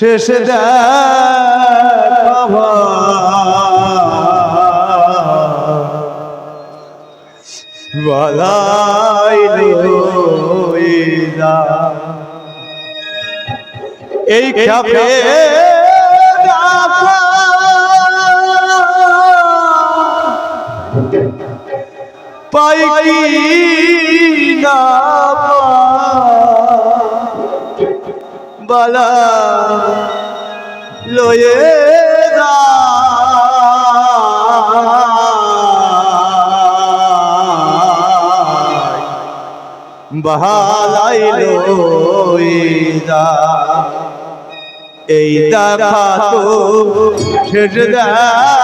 শেষে বালাই এই খাপে পাই না বালা লয়ে বাহালাই লইদা এই দেখা তো শেষ দেখা।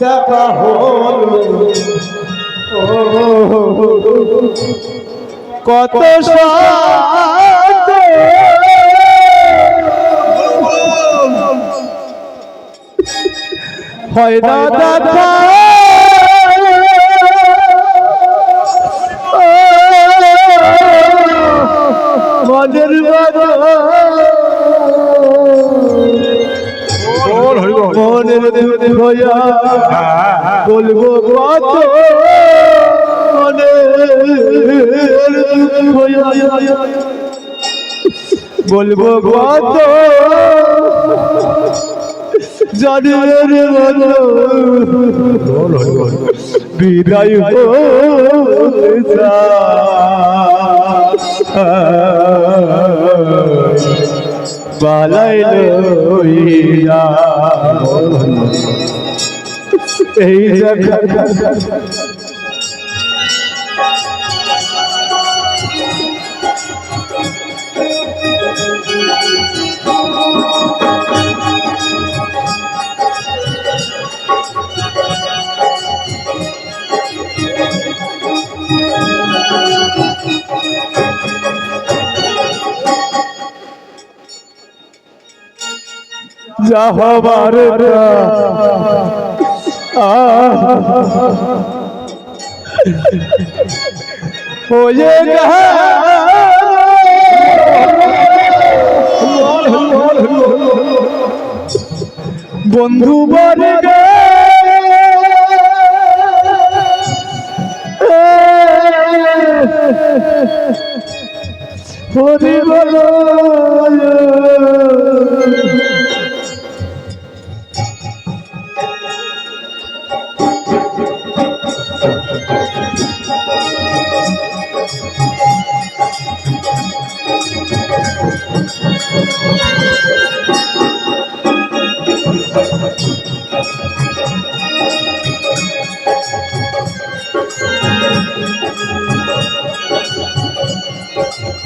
দেখা হল। কত হয় না দেখা মনের হইয়া বলব কত বলব কত জানি বিদায় চায়। বালাই লইয়া এই জায়গা বন্ধু বর্গ হরি বলো।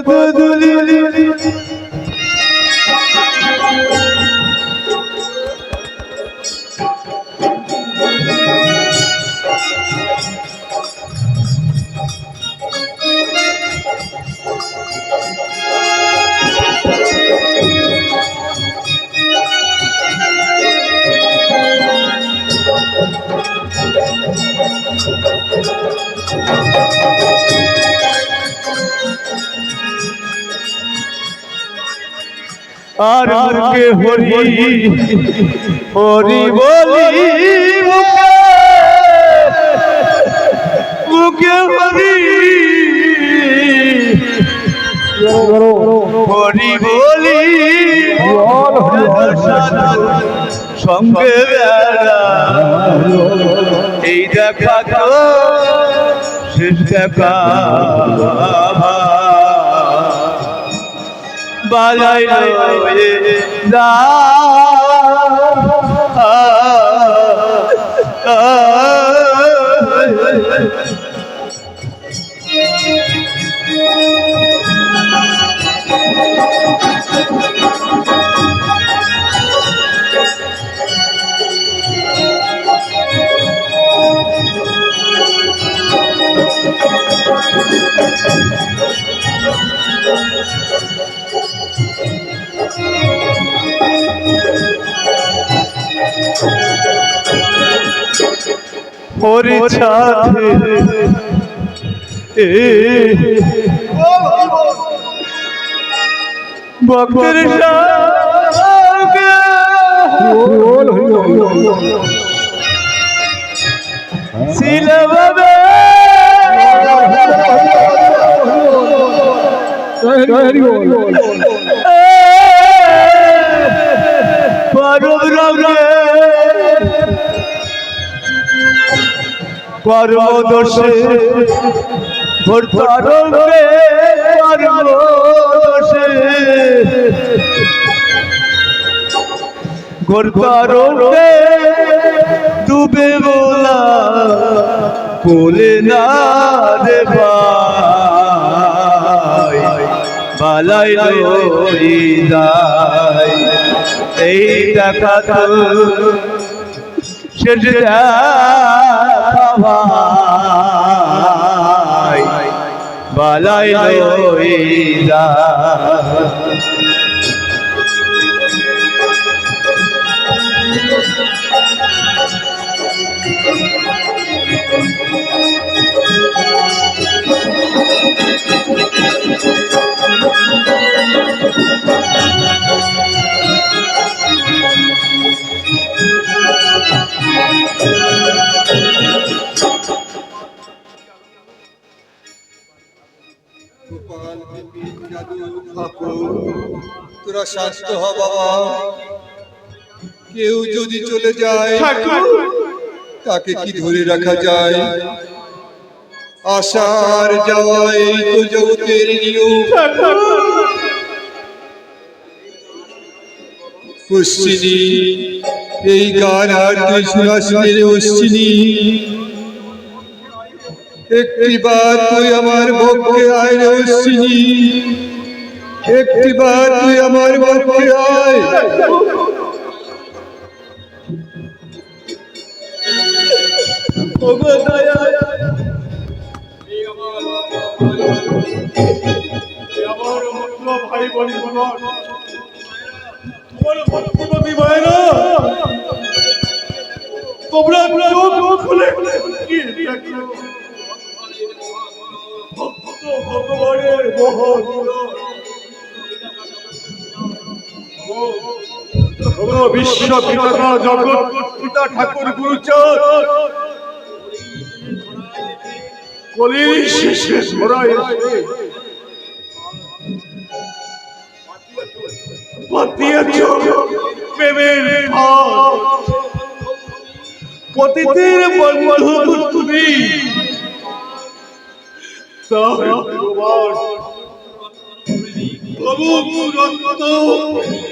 পদ দুলি আর মুখে হরি হরি বলি মুখে। হরি। হরি বলি সঙ্গে এই দেখা তো শেষ দেখা। বালাই রয়ে যা ওরে ছাতে এ ভক্তের সঙ্গে ছিল বাবে পরম কর্মদোষে ভর্তারঙ্গে কর্মদোষে গোরতারঙ্গে ডুবে বলা কোলে না ভাই বালাই লই যায়। এই দেখা তো শেষ ভাই বালাই লই যায় গোপাল ঠাকুর তোরা শান্ত হ বাবা। কেউ যদি চলে যায় তাকে কি ধরে রাখা যায়? আসার যাওয়াই তো জগতের নিয়ম। অশ্বিনী এই গান আর তুই সুরাসিনের অশ্বিনী। একটিবার তুই আমার পক্ষে আয় রে অশ্বিনী। একটিবার তুই আমার পক্ষে আয়। ভাই বলি তোমার খুলে ভক্ত ভগবানের মহৎ তোমরা বিশ্ব পিতা জগৎ পিতা ঠাকুর গুরুচার কলির শেষে ধরা এসে পাতিয়াছ প্রেমের পতিতের বন্ধু তুমি। প্রভু কবি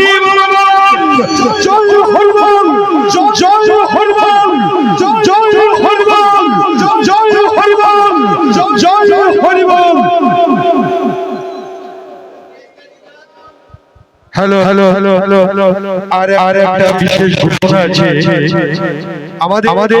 হরিবল hello hello hello hello hello আর আর একটা বিশেষ ঘোষণা আছে আমাদের আমাদের